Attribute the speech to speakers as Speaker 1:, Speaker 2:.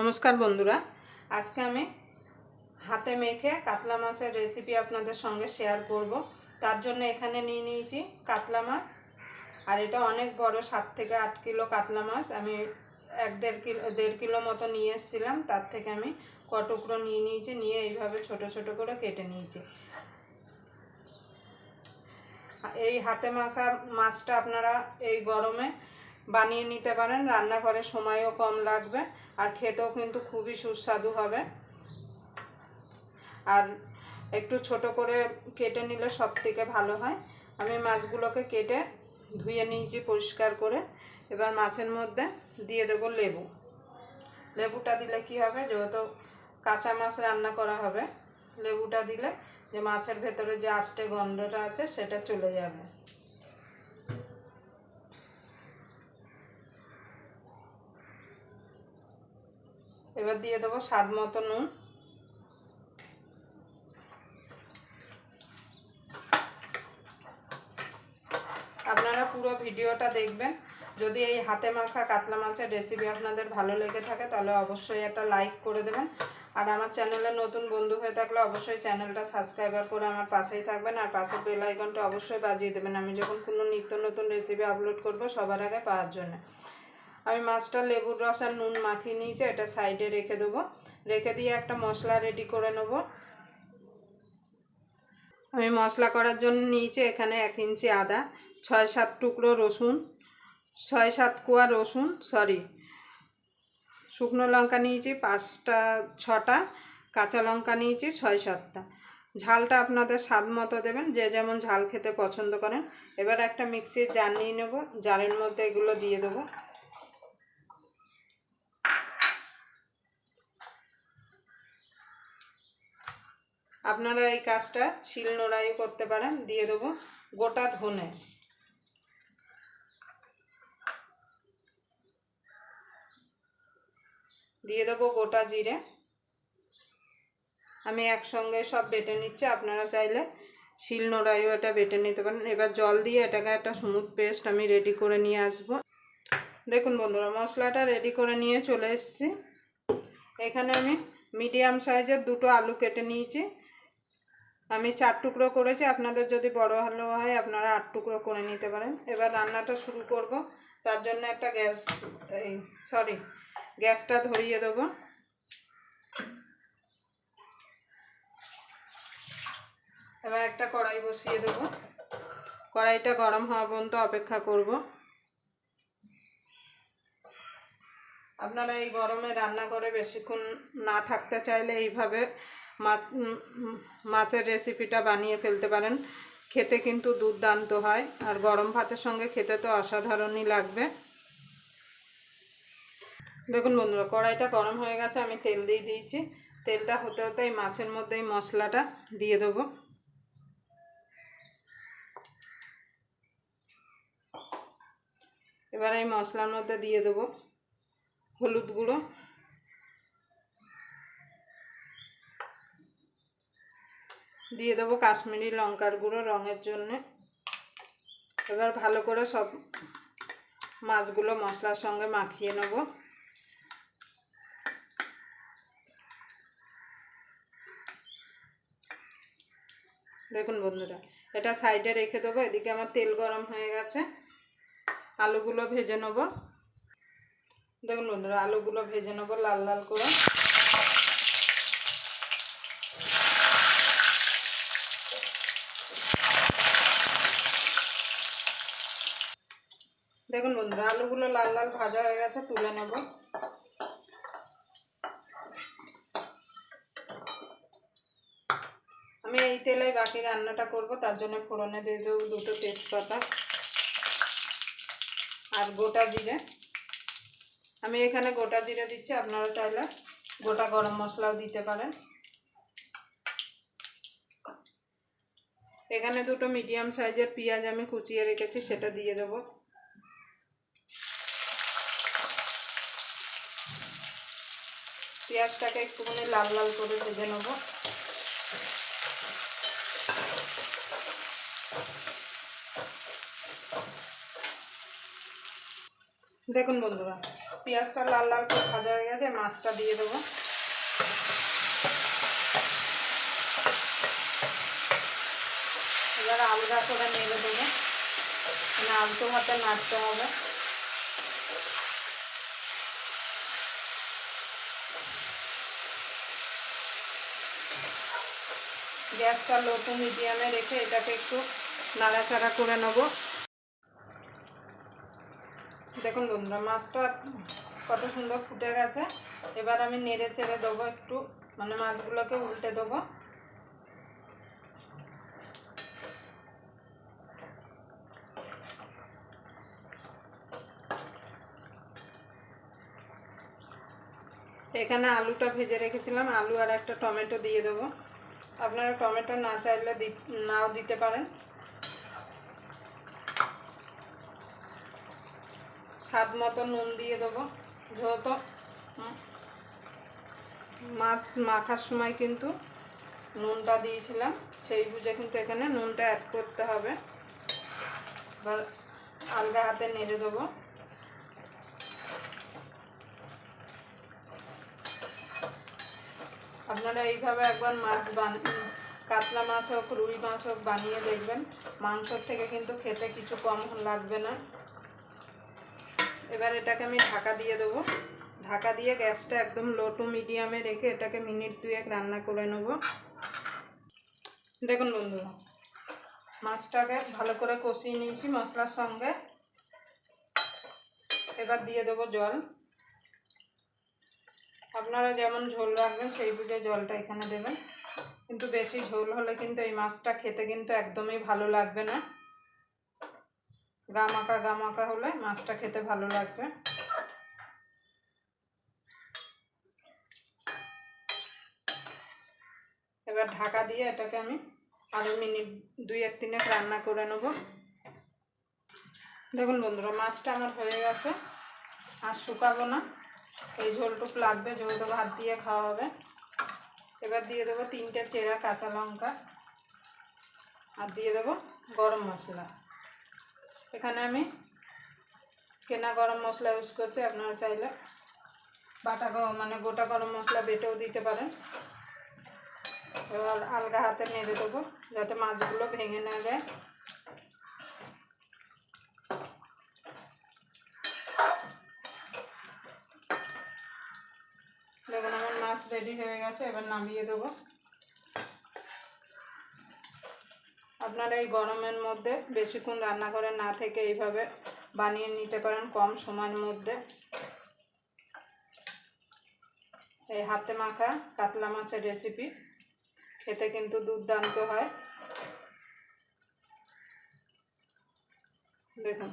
Speaker 1: নমস্কার বন্ধুরা। আজকে আমি হাতে মেখে কাতলা মাছের রেসিপি আপনাদের সঙ্গে শেয়ার করব। তার জন্য এখানে নিয়ে নিয়েছি কাতলা মাছ। আর এটা অনেক বড়, সাত থেকে আট কিলো কাতলা মাছ। আমি এক দেড় কিলো দেড় কিলো মতো নিয়ে এসেছিলাম। তার থেকে আমি কটুকরো নিয়ে নিয়েছি, নিয়ে এইভাবে ছোট ছোট করে কেটে নিয়েছি। এই হাতে মাখা মাছটা আপনারা এই গরমে বানিয়ে নিতে পারেন। রান্নাঘরে সময়ও কম লাগবে। আর খেতেও কিন্তু খুবই সুস্বাদু হবে। আর একটু ছোট করে কেটে নিলে সব থেকে ভালো হয়। আমি মাছগুলোকে কেটে ধুয়ে নিয়েছি পরিষ্কার করে। এবার মাছের মধ্যে দিয়ে দেবো লেবু। লেবুটা দিলে কি হবে? যেহেতু কাঁচা মাছ রান্না করা হবে, লেবুটা দিলে যে মাছের ভেতরে যে আষ্টে গন্ধটা আছে সেটা চলে যাবে। এবার দিয়ে দেবো স্বাদ মতো নুন। আপনারা পুরো ভিডিওটা দেখবেন। যদি এই হাতে মাখা কাতলা মাছের রেসিপি আপনাদের ভালো লেগে থাকে, তাহলে অবশ্যই একটা লাইক করে দেবেন। আর আমার চ্যানেলে নতুন বন্ধু হয়ে থাকলে অবশ্যই চ্যানেলটা সাবস্ক্রাইবার করে আমার পাশেই থাকবেন। আর পাশের বেল আইকনটা অবশ্যই বাজিয়ে দেবেন। আমি যখন কোনো নিত্য নতুন রেসিপি আপলোড করব সবার আগে পাওয়ার জন্য। আমি মাছটা লেবুর রস আর নুন মাখিয়ে নিয়েছি, এটা সাইডে রেখে দেবো। রেখে দিয়ে একটা মশলা রেডি করে নেব। আমি মশলা করার জন্য নিয়েছি এখানে এক ইঞ্চি আদা, ছয় সাত টুকরো রসুন, ছয় সাত কোয়া রসুন সরি শুকনো লঙ্কা নিয়েছি পাঁচটা, ছটা, কাঁচা লঙ্কা নিয়েছি ছয় সাতটা। ঝালটা আপনাদের স্বাদ মতো দেবেন, যে যেমন ঝাল খেতে পছন্দ করেন। এবার একটা মিক্সির জার নিয়ে নেব, জারের মধ্যে এগুলো দিয়ে দেবো। আপনারা এই কাজটা শিল নোড়াইও করতে পারেন, দিয়ে দেবো গোটা ধনে। দিয়ে দেবো গোটা জিরে। আমি একসঙ্গে সব বেটে নিচ্ছি, আপনারা চাইলে শিল নোড়াইও এটা বেটে নিতে পারেন। এবার জল দিয়ে এটাকে একটা স্মুথ পেস্ট আমি রেডি করে নিয়ে আসব। দেখুন বন্ধুরা, মশলাটা রেডি করে নিয়ে চলে এসেছি। এখানে আমি মিডিয়াম সাইজের দুটো আলু কেটে নিয়েছি। আমি চার টুকরো করেছি, আপনাদের যদি বড় ভালো হয় আপনারা আট টুকরো করে নিতে পারেন। এবার রান্নাটা শুরু করব। তার জন্য একটা গ্যাস, এই সরি গ্যাসটা ধরিয়ে দেবো। এবার একটা কড়াই বসিয়ে দেবো। কড়াইটা গরম হওয়া পর্যন্ত অপেক্ষা করব। আপনারা এই গরমে রান্না করে বেশিক্ষণ না থাকতে চাইলে এইভাবে মাছ মাছের রেসিপিটা বানিয়ে ফেলতে পারেন। খেতে কিন্তু দুর্দান্ত হয়। আর গরম ভাতের সঙ্গে খেতে তো অসাধারণই লাগবে। দেখুন বন্ধুরা, কড়াইটা গরম হয়ে গেছে, আমি তেল দিয়ে দিয়েছি। তেলটা হতে হতে এই মাছের মধ্যে এই মশলাটা দিয়ে দেবো। এবার এই মশলার মধ্যে দিয়ে দেবো হলুদ গুঁড়ো। দিয়ে দেবো কাশ্মীরি লঙ্কার গুঁড়ো রঙের জন্য। এবার ভালো করে সব মাছগুলো মশলার সঙ্গে মাখিয়ে নেব। দেখুন বন্ধুরা, এটা সাইডে রেখে দেবো, এদিকে আমার তেল গরম হয়ে গেছে। আলুগুলো ভেজে নেব। দেখুন বন্ধুরা, আলুগুলো ভেজে নেব লাল লাল করে। দেখুন বন্ধুরা, আলুগুলো লাল লাল ভাজা হয়ে গেছে, তুলে নেব। আমি এই তেলে বাকি রান্নাটা করব, তার জন্য ফোড়নে দিয়ে দেবো দুটো তেজপাতা আর গোটা জিরে। আমি এখানে গোটা জিরে দিচ্ছি, আপনারা চাইলে গোটা গরম মশলাও দিতে পারেন। এখানে দুটো মিডিয়াম সাইজের পেঁয়াজ আমি কুচিয়ে রেখেছি, সেটা দিয়ে দেবো। পেঁয়াজটাকে একটুখানি লাল লাল করে ভেজে নেব। দেখুন বন্ধুরা, পেঁয়াজটা লাল লাল করে ভাজা হয়ে গেছে, মাছটা দিয়ে দেবো। এবার আলগা করে নেড়ে দেবো। মানে আলতো হাতে নাড়তে হবে। গ্যাসটা লো টু মিডিয়ামে রেখে এটাকে একটু নাড়াচাড়া করে নেব। দেখুন বন্ধুরা, মাছটা কত সুন্দর ফুটে গেছে। এবার আমি নেড়ে চেড়ে দেবো একটু মানে মাছগুলোকে উল্টে দেবো। এখানে আলুটা ভেজে রেখেছিলাম, আলু আর একটা টমেটো দিয়ে দেবো। আপনারা টমেটো না চাইলে নাও দিতে পারেন। স্বাদ মতো নুন দিয়ে দেবো, যেহেতু মাছ মাখার সময় কিন্তু নুনটা দিয়েছিলাম, সেই বুঝে কিন্তু এখানে নুনটা অ্যাড করতে হবে। এবার আলগা হাতে নেড়ে দেবো। আপনারা এইভাবে একবার মাছ বান, কাতলা মাছ হোক, রুই মাছ হোক বানিয়ে দেখবেন। মাংসর থেকে কিন্তু খেতে কিছু কম লাগবে না। এবার এটাকে আমি ঢাকা দিয়ে দেবো। ঢাকা দিয়ে গ্যাসটা একদম লো টু মিডিয়ামে রেখে এটাকে মিনিট দুয়েক রান্না করে নেব। দেখুন বন্ধুরা, মাছটাকে ভালো করে কষিয়ে নিয়েছি মশলার সঙ্গে। এবার দিয়ে দেবো জল। আপনারা যেমন ঝোল রাখবেন, সেই বুঝে জলটা এখানে দেবেন। কিন্তু বেশি ঝোল হলে কিন্তু এই মাছটা খেতে কিন্তু একদমই ভালো লাগবে না। গামাকা গামাকা হলে মাছটা খেতে ভালো লাগবে। এবার ঢাকা দিয়ে এটাকে আমি আরও মিনিট, দুই এক তিনেক রান্না করে নেব। দেখুন বন্ধুরা, মাছটা আমার হয়ে গেছে, আর শুকাবো না। এই ঝোলটুক লাগবে যেহেতু ভাত দিয়ে খাওয়া হবে। এবার দিয়ে দেবো তিনটে চেরা কাঁচা লঙ্কা। আর দিয়ে দেবো গরম মশলা। এখানে আমি কেনা গরম মশলা ইউজ করছি, আপনারা চাইলে বাটা মানে গোটা গরম মশলা বেটেও দিতে পারেন। এবার আলগা হাতে নেড়ে দেবো, যাতে মাছগুলো ভেঙে না যায় দেখুন আমার মাছ রেডি হয়ে গেছে, এবার নামিয়ে দেবো। আপনারা এই গরমের মধ্যে বেশিক্ষণ রান্না করে না থেকে এইভাবে বানিয়ে নিতে পারেন কম সময়ের মধ্যে। এই হাতে মাখা কাতলা মাছের রেসিপি খেতে কিন্তু দুর্দান্ত হয়। দেখুন।